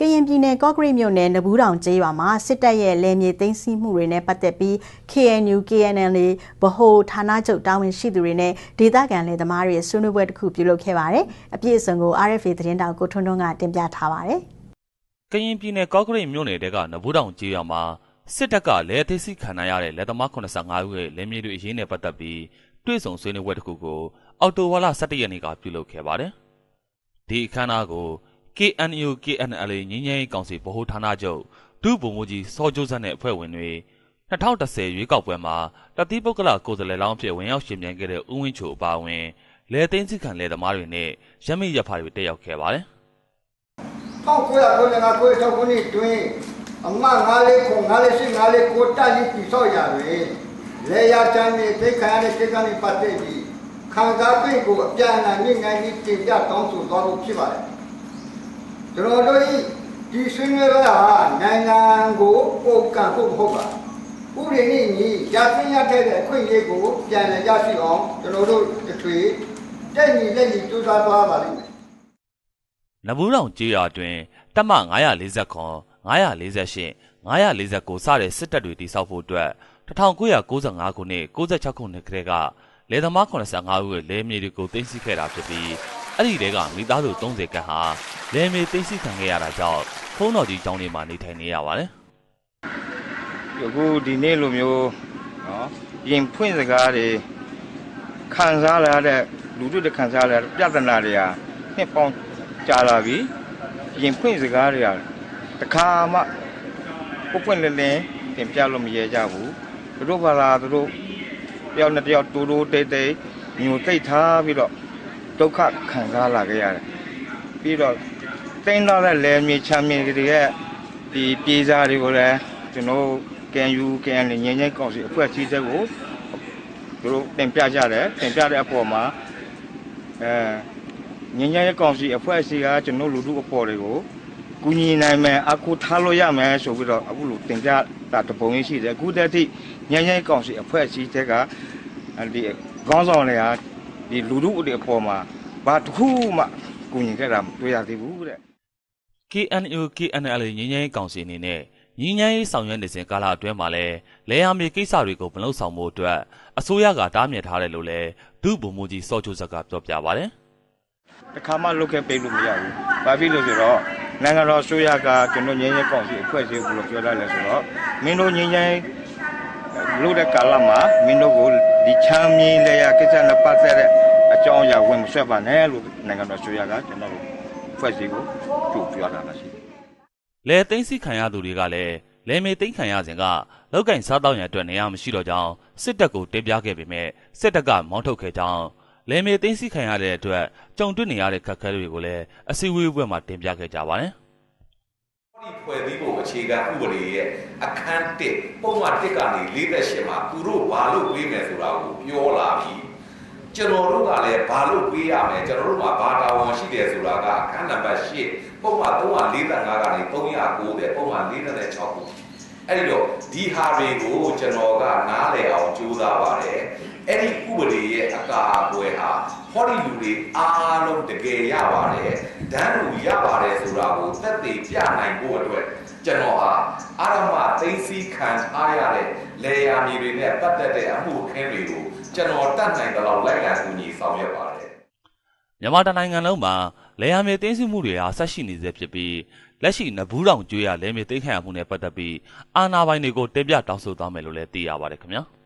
ကရင်ပြည်နယ်ကော့ကရိတ်မြို့နယ်နဘူးတောင်ကျေးရွာမှာစစ်တပ်ရဲ့လယ်မြေသိမ်းဆည်းမှုတွေနဲ့ပတ်သက်ပြီး KNU KNL ဗဟိုဌာနချုပ်တာဝန်ရှိသူတွေနဲ့ဒေသခံလယ်သမားတွေဆွေးနွေးပွဲတစ်ခုပြုလုပ်ခဲ့ပါတယ်။အပြည့်အစုံကို RFA သတင်းတောက်ကိုထွန်းထွန်းကတင်ပြထားပါတယ်။ကရင်ပြည်နယ်ကော့ကရိတ်မြို့နယ်တဲကနဘူးတောင်ကျေးရွာမှာစစ်တပ်ကလယ်သိမ်းဆည်းခံရတဲ့လယ်သမား85ဦးရဲ့လယ်မြေတွေအရေးနဲ့ပတ်သက်ပြီးတွေ့ဆုံဆွေးနွေးပွဲတစ်ခုကိုအော်တိုဝါလာ17ရက်နေ့ကပြုလုပ်ခဲ့ပါတယ်။ဒီအခမ်းအနားကို KNU KNL ငင်းငယ်ကောင်စီဗဟိုဌာနချုပ်ဒုဗိုလ်မှူးကြီးစောကျိုးဆက်နဲ့အဖွဲ့ဝင်တွေ2010ရွေးကောက်ပွဲမှာတတိပုဂ္ဂလကိုယ်စားလှယ်လောင်းဖြစ်ဝင်ရောက်ရှင်ပြိုင်ခဲ့တဲ့ဦးဝင်းချိုအပါအဝင်လယ်သိန်းစစ်ခံလယ်သမားတွေနဲ့ရမိရဖာတွေတက်ရောက်ခဲ့ပါတယ်။1995ခုနှစ်ခုနှစ်တွင်အမ94ခု94 94တက်ပြီးပြဆောက်ရတွင်လေယာချမ်းနေသိခံရတဲ့ကိစ္စနဲ့ပတ်သက်ပြီးခံစား권ကိုအပြန်အလှန်ညှိနှိုင်းပြီးတင်ပြတောင်းဆိုသွားဖို့ဖြစ်ပါတယ်။ ကျွန်တော်တို့ဒီဆွေးနွေးပွဲဟာနိုင်ငံကိုပုံကံဖို့မဟုတ်ပါဥပဒေနဲ့ညီရသင့်ရတဲ့အခွင့်အရေးကိုပြန်လည်ရရှိအောင်ကျွန်တော်တို့တထွေတက်ညီလက်ညီကြိုးစားသွားပါလိမ့်မယ်နဘူးတောင်ကျေးရွာတွင်တပ်မ940ခွန်948 949စတဲ့စစ်တပ်တွေတိစောက်ဖို့အတွက်1995ခုနှစ်96ခုနှစ်ကတည်းကလယ်သမား85ဦးရဲ့လယ်မြေတွေကိုသိမ်းဆည်းခဲ့တာဖြစ်ပြီး အဲ့ဒီတဲကမိသားစု30ခန့်ဟာလယ်မြေသိမ်းဆည်းခံခဲ့ရတာကြောင့်ဖုံးတော်ကြီးကျောင်းတွေမှာနေထိုင်နေရပါတယ်။အခုဒီနေ့လိုမျိုးနော်ရင်ဖွင့်စကားတွေခံစားရတဲ့လူတို့တွေခံစားရတဲ့ပြဿနာတွေကနှစ်ပေါင်းကြာလာပြီ။ရင်ဖွင့်စကားတွေကတခါမှပုတ်ပွင့်လင်းလင်းတင်ပြလို့မရကြဘူး။တို့ဘာသာတို့တယောက်နဲ့တယောက်တူတူတိတ်တိတ်မျိုးသိထားပြီးတော့ ဒုက္ခခံစားလာခဲ့ရတယ်ပြီးတော့တင်းတော့တဲ့လယ်မြေချမ်းမြေတွေရဲ့ဒီပြေးစားတွေကိုလည်းကျွန်တော်ကန်ယူကန်နေငင်းငင်းကောက်စီအဖွဲ့အစည်းတဲ့ကိုသူတို့တင်ပြကြတယ်တင်ပြတဲ့အပေါ်မှာအဲငင်းငင်းကောက်စီအဖွဲ့အစည်းကကျွန်တော်လူထုအပေါ်တွေကိုကူညီနိုင်မယ်အခုထားလို့ရမယ်ဆိုပြီးတော့အခုလိုတင်ပြတာတပုံကြီးရှိတယ်အခုတည်းထိငင်းငင်းကောက်စီအဖွဲ့အစည်းတဲ့ကဒီခေါင်းဆောင်တွေက ဒီလူလူတွေအပေါ်မှာဘာတစ်ခုမှကူညီခဲ့တာမတွေ့ရသေးဘူးတဲ့ KNU KNL ငင်းငယ်ကောင်စီအနေနဲ့ညီငန်းရေးဆောင်ရွက်နေစဉ်ကာလအတွင်းမှာလည်းလဲရမြေကိစ္စတွေကိုမလုပ်ဆောင်ဖို့အတွက်အစိုးရကတားမြစ်ထားတယ်လို့လည်းဒုဗိုလ်မှူးကြီးစောချိုဇက်ကပြောပြပါတယ်။တခါမှလုတ်ခဲ့ပေးလို့မရဘူး။ဘာဖြစ်လို့ဆိုတော့နိုင်ငံတော်အစိုးရကကျွန်တော်ငင်းငယ်ကောင်စီအဖွဲ့အစည်းကိုပြောလိုက်လဲဆိုတော့မင်းတို့ငင်းငယ်လို့တဲ့ကာလမှာမင်းတို့ကို ဒီချမ်းမြေလေယာကိစ္စနဲ့ပတ်သက်တဲ့အကြောင်းအရာဝင်မဆွဲပါနဲ့လို့နိုင်ငံတော်ဆိုရကကျွန်တော်တို့ဖွဲ့စည်းကိုကြိုပြောတာလားရှိတယ်။လဲသိန်းစီခံရသူတွေကလည်းလဲမေသိန်းခံရစဉ်ကလောက်ကင်စားတောက်ရန်အတွက်နေရာမရှိတော့ကြောင်းစစ်တပ်ကိုတင်ပြခဲ့ပေမဲ့စစ်တပ်ကမောင်းထုတ်ခဲ့ကြောင်းလဲမေသိန်းစီခံရတဲ့အတွက်ကြုံတွေ့နေရတဲ့ခက်ခဲတွေကိုလည်းအစည်းအဝေးပွဲမှာတင်ပြခဲ့ကြပါတယ်။ ဒီဖွဲ့စည်းပုံအခြေခံဥပဒေရဲ့အခန်း1ပုံမှန်1ကနေ48မှာသူတို့ဘာလို့ပြေးမယ်ဆိုတာကိုပြောလာပြီကျွန်တော်တို့ကလည်းဘာလို့ပြေးရမလဲကျွန်တော်တို့မှာဘာတာဝန်ရှိတယ်ဆိုတာကအခန်းနံပါတ်8ပုံမှန်345ကနေ390ပုံမှန်46ခုအဲ့ဒီတော့ဒီဟာတွေကိုကျွန်တော်ကနားလည်အောင်ကြိုးစားပါတယ်အဲ့ဒီဥပဒေရဲ့အကာအကွယ်ဟာဟောဒီလူတွေအားလုံးတကယ်ရပါတယ်ဒန်းလူရပါတယ်ဆိုတာကို သက်သေပြနိုင်ဖို့အတွက်ကျွန်တော်ဟာအာရမသိသိခံထားရတဲ့လေယာမြေတွေနဲ့ပတ်သက်တဲ့အမှုခင်းတွေကိုကျွန်တော်တတ်နိုင်တဲ့လောက်လိုက်လံကူညီဆောင်ရွက်ပါတယ်မြန်မာတိုင်းနိုင်ငံလုံးမှာလေယာမြေတင်းစုမှုတွေဟာဆက်ရှိနေဆဲဖြစ်ပြီးလက်ရှိနဘူးတောင်ကျွေးရလဲမြေသိမ်းခံရမှုနဲ့ပတ်သက်ပြီးအာဏာပိုင်တွေကိုတင်ပြတောင်းဆိုသွားမယ်လို့လည်းသိရပါတယ်ခင်ဗျာ။